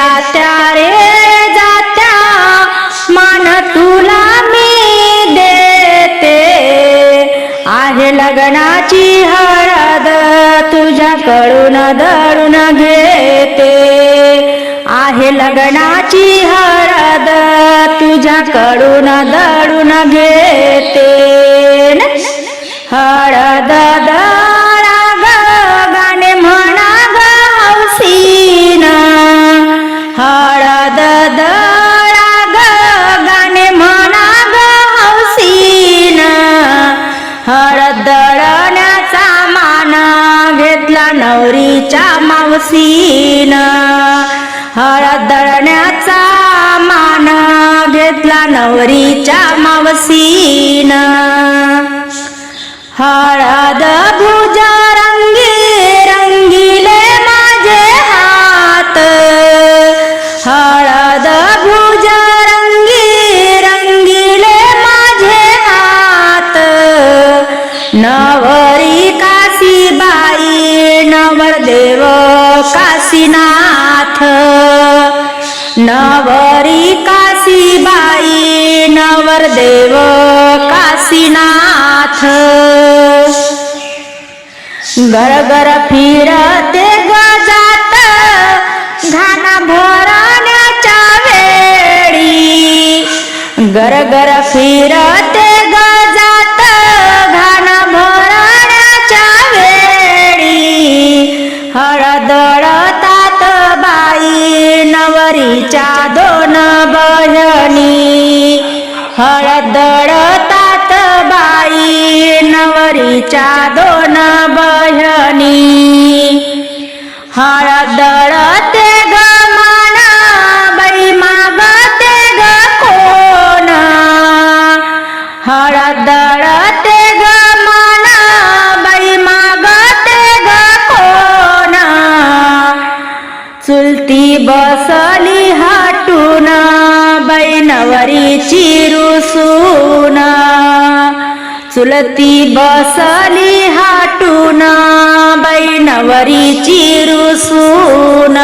जात्या रे जात्या मान तुला मी देते. आहे लग्नाची हळद तुझ्याकडून दळून घेते. आहे लग्नाची हळद तुझ्याकडून दळून घेते. दळण्याचा मान घेतला नवरीच्या मावसीन हळद दळण्याचा मान घेतला नवरीच्या मावसीन हळद देव काशीनाथ. नवरी काशीबाई नवरदेव काशीनाथ. घर घर फिरते गजात घाना भरण्याच्या वेळी. घर घर नवरीच्या दोन बहिणी हळदळतात बाई नवरीच्या दोन बहिणी. हळदळते ग बैनवरीची रुसून चुलती बसली हाटून बैनवरीची रुसून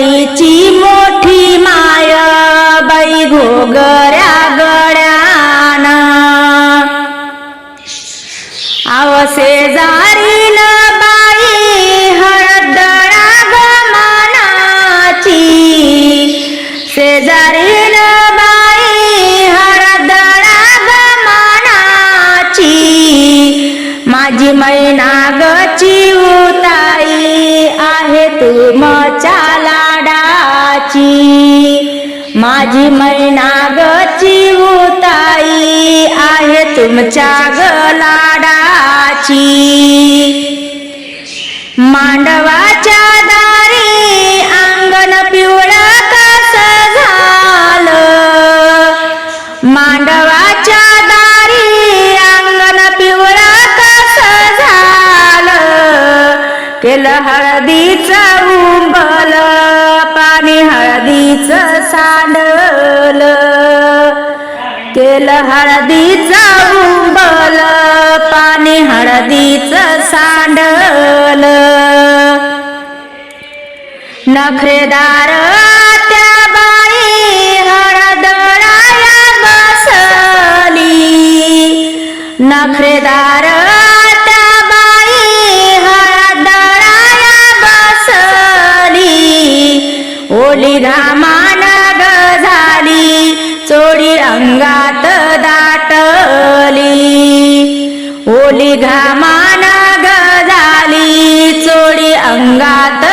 मानाची माझी मैना गची उताई आहे तुमच्या ग लाडाची. मांडवाच्या दारी अंगण पिवळा कस झालं. मांडवाच्या दारी अंगण पिवळा कस झालं. केलं हळदीचं उंबल पाणी हळदीचं सान तेल हळदीचं उंबल पाणी हळदीचं सांडल. नखरेदार त्या बाई हळदळाया बसली. नखरेदार अंगात दाटली. ओली घामाना गजाली झाली चोळी अंगात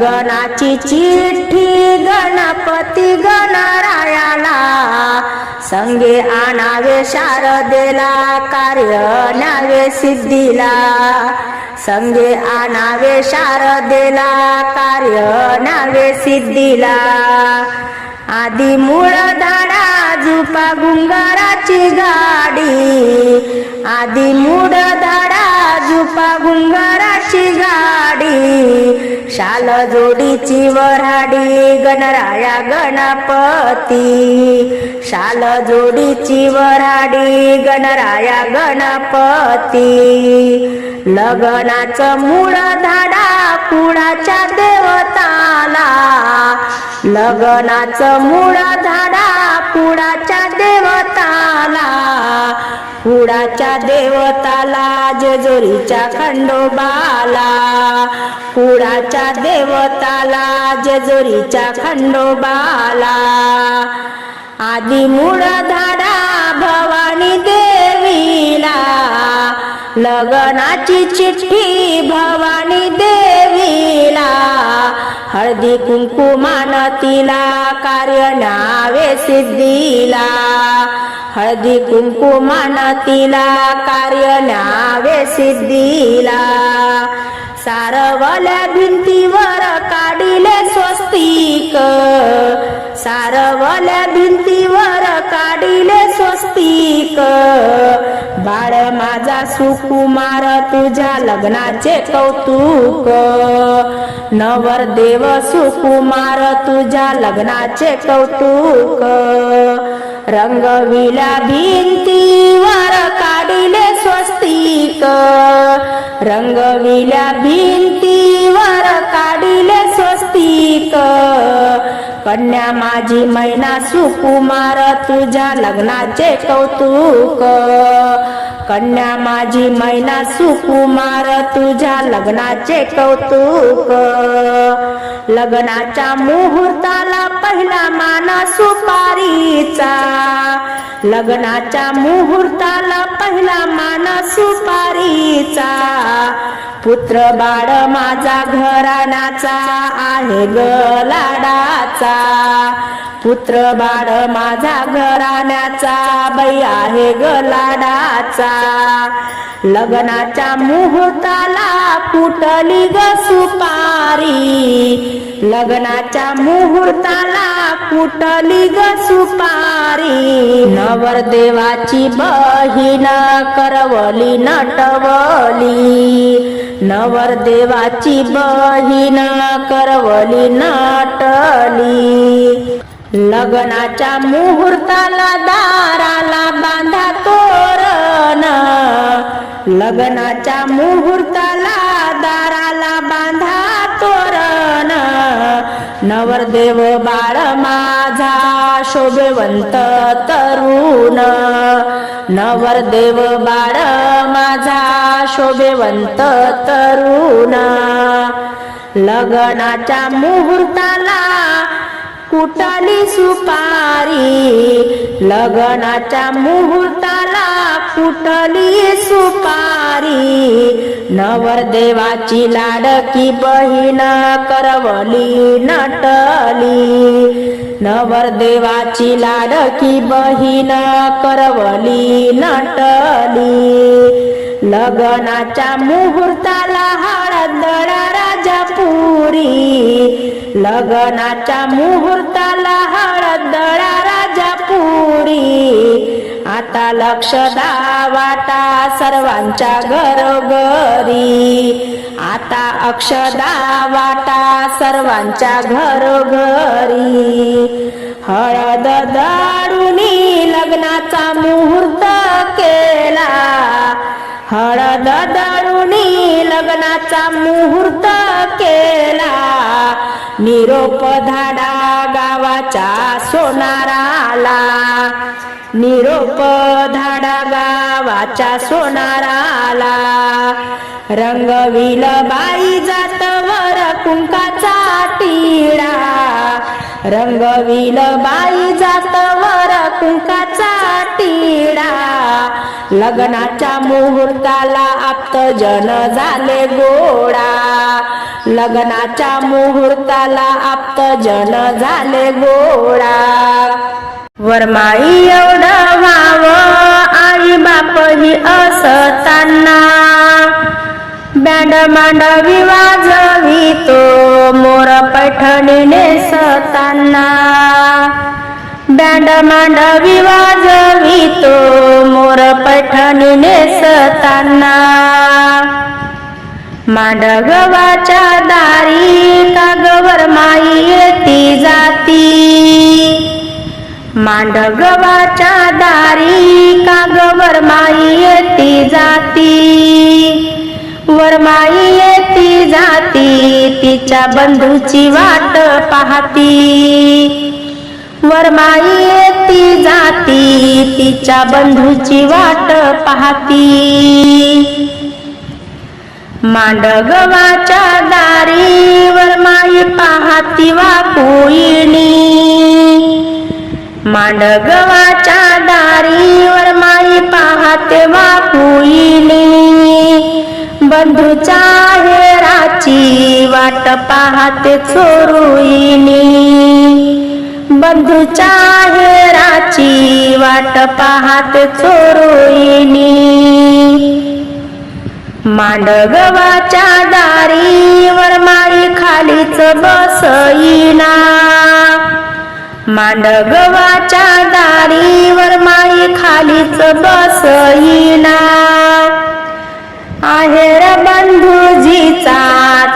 गणाची चिठ्ठी गणपती गणरायाला. संगे आणावे शारदेला कार्य न्यावे सिद्धीला. संगे आणावे शारदेला कार्य न्यावे सिद्धीला. आधी मूळ धाडा झुपा गुंगाराची गाडी. आधी मूळ धाडा झुपा गुंगाराची गाडी. शाल जोडीची वराडी गणराया गणपती. शाल जोडीची वराडी गणराया गणपती. लग्नाचं मूळ धाडा कुळाच्या देवताला. लग्नाचं मूळ धाडा कुळाच्या देवताला. कुळाच्या देवताला जेजुरीच्या खंडोबाला. कुळाच्या देवताला जेजुरीच्या खंडोबाला. आदि मूळ धाडा भवानी देवीला लग्नाची चिठ्ठी भवानी देवीला हळदी कुंकुमान तिला कार्य नावे सिद्धीला हळदी कुंकुमान तिला कार्य नावे सिद्धीला. सारवल्या भिंतीवर काढिले स्वस्तिक सारवल्या भिंतीवर काढिले स्वस्तिक. बाळ माझा सुकुमार तुझ्या लग्नाचे कौतुक. नवरदेव सुकुमार तुझ्या लग्नाचे कौतुक. रंगविल्या भिंतीवर काढिले स्वस्तिक. रंगविल्या भिंतीवर काढिले स्वस्तिक. कन्या माझी मैना सुकुमार तुझ्या लग्नाचे कौतुक. कन्या माझी मैना सुकुमार तुझ्या लग्नाचे कौतुक. लग्नाच्या मुहूर्ताला पहिला माना सुपारीचा. लग्नाच्या मुहूर्ताला पहिला माना सुपारीचा. पुत्र बाळ माझा घराण्याचा आहे ग लाडाचा. पुत्र बाळ माझा घराण्याचा बाई आहे ग लाडाचा. लग्नाच्या मुहूर्ताला फुटली ग सुपारी. लग्नाच्या मुहूर्ताला फुटली ग सुपारी. नवरदेवाची बहीण करवली नटवली. नवरदेवाची बहीण करवली नटली. लग्नाच्या मुहूर्ताला दाराला बांधा तोरण. लग्नाच्या मुहूर्ताला दाराला बांधा तोरण. नवरदेव बाळ माझा शोभेवंत तरुण. नवरदेव बाळ माझा शोभेवंत तरुण. लग्नाच्या मुहूर्ताला कुटाली सुपारी? लग्नाच्या मुहूर्ताला कुटली सुपारी. नवरदेवाची लाडकी बहीण करवली नटली. नवरदेवाची लाडकी बहीण करवली नटली. लग्नाच्या मुहूर्ताला हळदळा राजापुरी. लग्नाच्या मुहूर्ताला हळदळा राजापुरी. आता लक्ष वाटा सर्वांच्या घरोघरी. आता अक्षदा वाटा सर्वांच्या घरोघरी. हळद दारुणी लग्नाचा मुहूर्त केला. हळद दारुणी लग्नाचा मुहूर्त केला. निरोप धाडा गावाच्या सोनाराला. निरोप धाडा गावाचा सोनाराला. रंगविल बाई जात वर कुंकाचा टिळा रंगविल बाई जात वर कुंकाचा टिळा लग्नाच्या मुहूर्ताला आप्त जन झाले गोडा. लग्नाच्या मुहूर्ताला आप्त जन झाले गोडा. वरमाई एवढं व्हावं आई बापही असताना. बँड मांडवी वाजवी तो मोर पैठणी नेसताना. बँड मांडवी वाजवी तो मोर पैठणी नेसताना. मांडगवाच्या दारी कागवर माई येती जाती? मांडगवाच्या दारी कागवर माई येती जाती. वरमाई येती जाती तिच्या बंधूची वाट पाहती. वरमाई येती जाती तिच्या बंधूची वाट पाहती. मांडगवाच्या दारी वरमाई पाहती वाकुईनी मांडगवाच्या दारीवर माई पाहते वाकुईनी बंधूच्या हेराची वाट पाहते चोरुईनी बंधूच्या हेराची वाट पाहते चोरुईनी मांडगवाच्या दारीवर माई खालीच बसईना. मांडगवाच्या दारीवर माई खालीच बसईना आहेर बंधुजीचा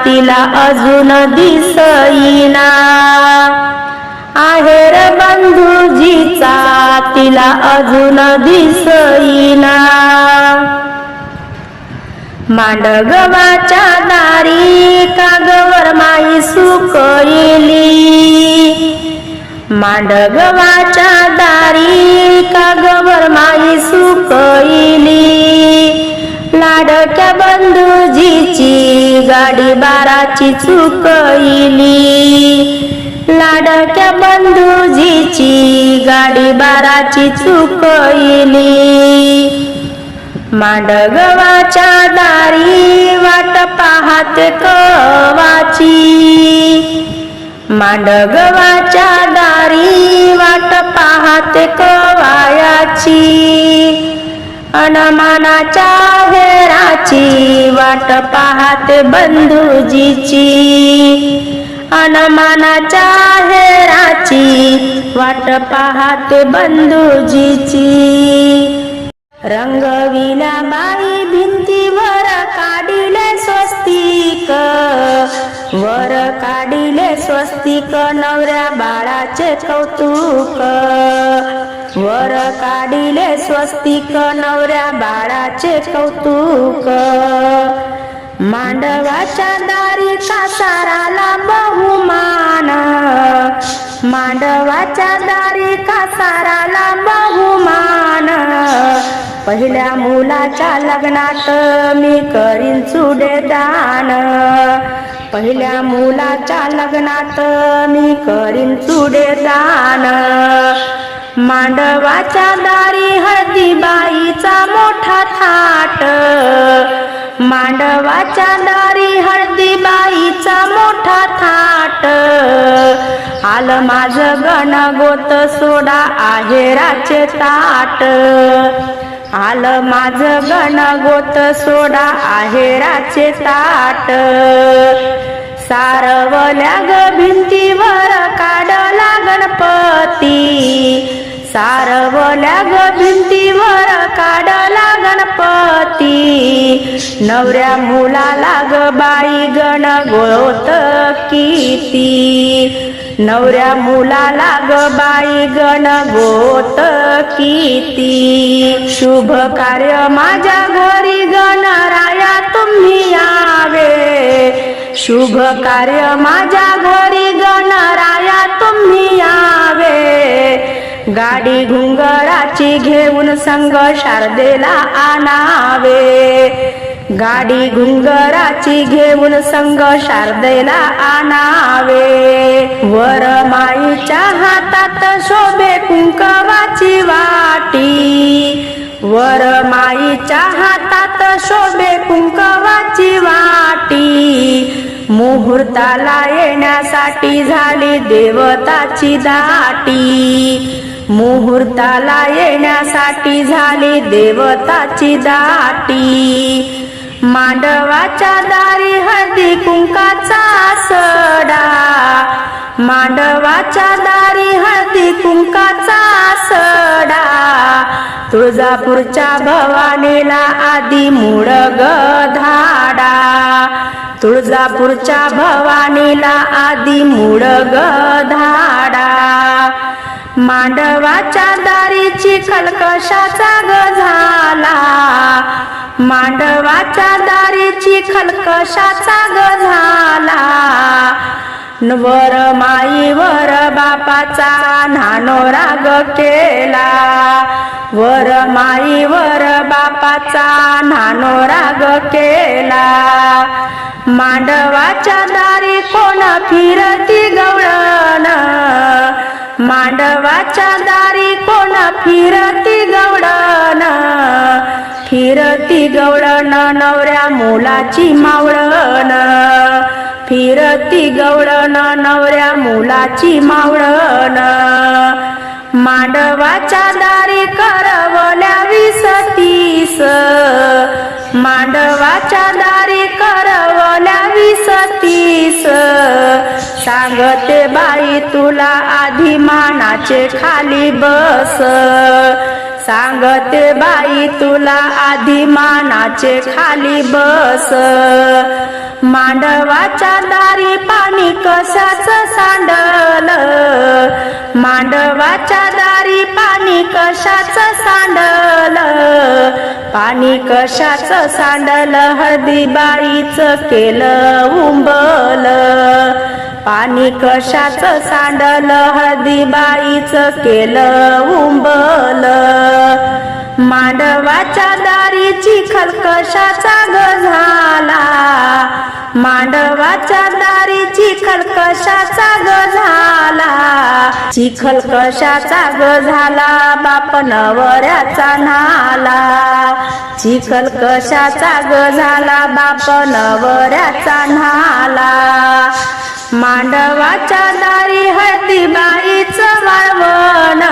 तिला अजून दिसईना. आहेर बंधुजीचा तिला अजून दिसईना. मांडगवाच्या दारी कागवर माई सुकईली मांडगवाच्या दारी कागवर माई सुकईली लाडक्या बंधुजीची गाडी बाराची चुकईली लाडक्या बंधुजीची गाडी बाराची चुकईली मांडगवाच्या दारी वाट पाहते कवाची. मांडगवाच्या दारी वाट पाहते कवायाची. अनमानाच्या हेराची वाट पाहते बंधुजीची. अनमानाच्या हेराची वाट पाहते बंधुजीची. रंगविला बाई वर काढिले स्वस्तिक नवऱ्या बाळाचे कौतुक. वर काढिले स्वस्तिक नवऱ्या बाळाचे कौतुक. मांडवाच्या दारी कासाराला बहुमान मांडवाच्या दारी कासाराला बहुमान पहिल्या मुलाच्या लग्नात मी करीन चुडे दान पहिल्या मुलाच्या लग्नात मी करीन चुडे दान. मांडवाच्या दारी हळदीबाईचा मोठा थाट. मांडवाच्या दारी हळदीबाईचा मोठा थाट. आलं माझं गणगोत सोडा आहेराचे ताट. आलं माझं गणगोत सोडा आहेराचे ताट. सारवल्या ग भिंतीवर काढला गणपती. सारवल्या ग भिंतीवर काढला गणपती. नवऱ्या मुलाला ग बाई गण गोत किती. नवऱ्या मुलाला ग बाई गण गोत किती. शुभ कार्य माझ्या घरी गणराया तुम्ही यावे. शुभ कार्य माझ्या घरी गणराया तुम्ही यावे. गाडी घुंगराची घेऊन संग शारदेला आणावे. गाडी घुंगराची घेऊन संग शारदेला आणावे. वर माईच्या हातात शोभे कुंकवाची वाटी. वर माईच्या हातात शोभे कुंकवाची वाटी. मुहूर्ताला येण्यासाठी झाली देवताची दाटी. मुहूर्ताला येण्यासाठी झाली देवताची दाटी. मांडवाच्या दारी हळदी कुंकाचा सडा. मांडवाच्या दारी हळदी कुंकाचा सडा. तुळजापूरच्या भवानीला आधी मुळ धाडा. तुळजापूरच्या भवानीला आधी मुळ धाडा. मांडवाच्या दारीची खलकशाचा ग झाला. मांडवाच्या दारीची खलकशाचा ग झाला. वर माईवर बापाचा नानो राग केला. वर माईवर बापाचा नानो राग केला. मांडवाच्या दारी कोण फिरती गवळण? मांडवाच्या दारी कोण फिरती फिरती गवळण नवऱ्या मुलाची मावळण. फिरती गवळण नवऱ्या मुलाची मावळण. मांडवाच्या दारी करवल्या वीस तीस. मांडवाच्या दारी करवल्या वीस तीस. सांगते बाई तुला आधी मानाचे खाली बस. सांगते बाई तुला आधी मानाचे खाली बस. मांडवाच्या दारी पाणी कशाच सांडल? मांडवाच्या दारी पाणी कशाच सांडल? पाणी कशाच सांडल? हळदी बाईच केलं उंबल. पाणी कशाच सांडल? हळदी बाईच केलं उंबल. मांडवाच्या दारीची खलकशाचा ग झाला. मांडवाच्या दारीची खलकशाचा ग झाला. चिखल कशाचा ग झाला बाप नवऱ्याचा नाला. चिखल कशाचा ग झाला बाप नवऱ्याचा नाला. मांडवाच्या दारी हळदी बाईच वाळवण.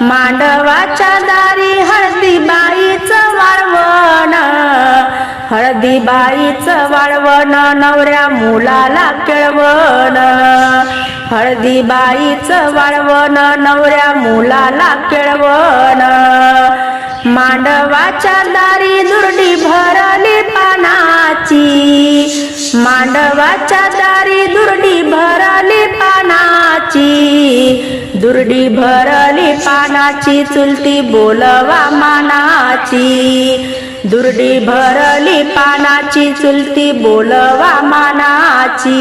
मांडवाच्या दारी हळदी बाईच वाळवण. हळदी बाईच वाळवण नवऱ्या मुलाला केळवण. हळदी बाईच वाळवण नवऱ्या मुलाला केळवण. मांडवाच्या दारी दुर्डी भरली पानाची. मांडवाच्या दारी दुर्डी भरली पानाची. दुर्डी भरली पानाची चुलती बोलवा मानाची. दुर्डी भरली पानाची चुलती बोलवा मानाची.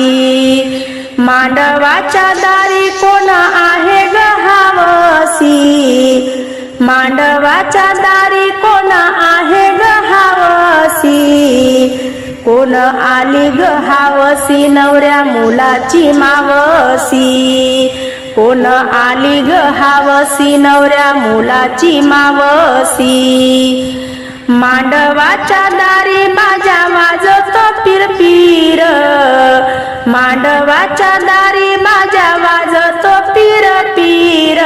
मांडवाच्या दारी कोण आहे गहावसी? मांडवाच्या दारी कोण आहे गहावसी? कोण आली ग हावसी? नवऱ्या मुलाची मावसी. कोण आली ग हावसी? नवऱ्या मुलाची मावसी. मांडवाच्या दारी माझ्या वाजतो पिरपीर. मांडवाच्या दारी माझ्या वाजतो पिरपीर.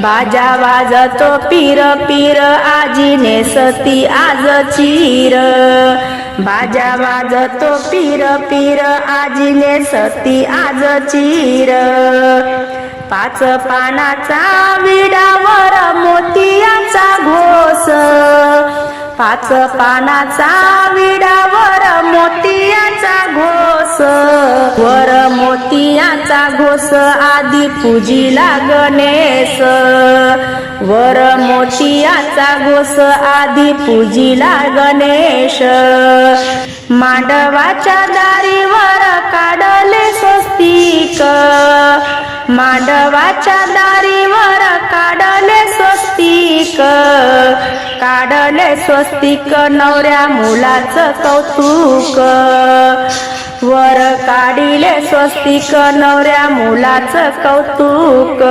बाजा वाजतो पीर पीर आजीने सती आज चीर. बाजा वाजतो पीर पीर आजीने सती आज चीर. पाच पानाचा विडावर मोतियाचा घोस. पाच पानाचा विडावर मोतियाचा घोस. वर मोती मोतियाचा घोस आधी पूजीला गणेश. वर मोठियाचा घोस आधी पूजीला गणेश. मांडवाच्या दारीवर काढले स्वस्तिक. मांडवाच्या दारीवर काढले स्वस्तिक. काढले स्वस्तिक नवऱ्या मुलाचं कौतुक. वर काढिले स्वस्तिक नवऱ्या मुलाचं कौतुक.